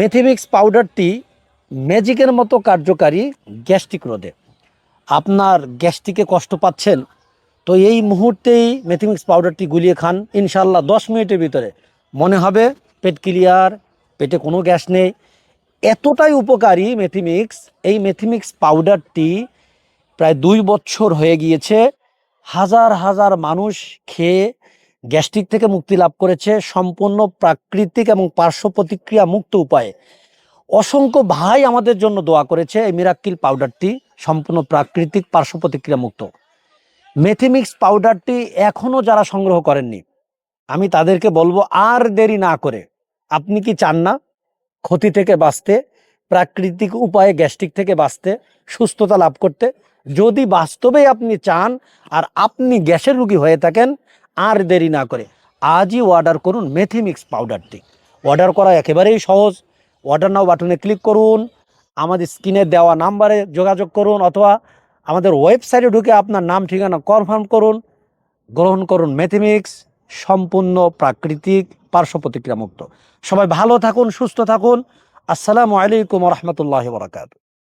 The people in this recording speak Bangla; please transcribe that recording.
মেথিমিক্স পাউডারটি ম্যাজিকের মতো কার্যকারী গ্যাস্ট্রিক রোধে। আপনার গ্যাস্ট্রিকে কষ্ট পাচ্ছেন, তো এই মুহূর্তেই মেথিমিক্স পাউডারটি গুলিয়ে খান। ইনশাল্লাহ দশ মিনিটের ভিতরে। মনে হবে পেট ক্লিয়ার পেটে কোনো গ্যাস নেই। এতটাই উপকারী মেথিমিক্স এই মেথিমিক্স পাউডারটি প্রায় দুই বছর হয়ে গিয়েছে। হাজার হাজার মানুষ খেয়ে গ্যাস্ট্রিক থেকে মুক্তি লাভ করেছে সম্পূর্ণ প্রাকৃতিক এবং পার্শ্ব প্রতিক্রিয়া মুক্ত উপায়ে। অসংখ্য ভাই আমাদের জন্য দোয়া করেছে এই মিরাক্কিল পাউডারটি, সম্পূর্ণ প্রাকৃতিক পার্শ্ব প্রতিক্রিয়া মুক্ত। মেথিমিক্স পাউডারটি এখনও যারা সংগ্রহ করেননি, আমি তাদেরকে বলব আর দেরি না করে। আপনি কি চান না ক্ষতি থেকে বাঁচতে, প্রাকৃতিক উপায়ে গ্যাস্ট্রিক থেকে বাঁচতে, সুস্থতা লাভ করতে? যদি বাস্তবে আপনি চান আর আপনি গ্যাসের রুগী হয়ে থাকেন, আর দেরি না করে আজই অর্ডার করুন মেথিমিক্স পাউডারটি অর্ডার করা একেবারেই সহজ। অর্ডার নাও বাটনে ক্লিক করুন, আমাদের স্ক্রিনে দেওয়া নাম্বারে যোগাযোগ করুন অথবা আমাদের ওয়েবসাইটে ঢুকে আপনার নাম, ঠিকানা কনফার্ম করুন। গ্রহণ করুন মেথিমিক্স সম্পূর্ণ প্রাকৃতিক পার্শ্ব প্রতিক্রিয়া মুক্ত। সবাই ভালো থাকুন, সুস্থ থাকুন। আসসালামু আলাইকুম রহমতুল্লাহ বরাকাত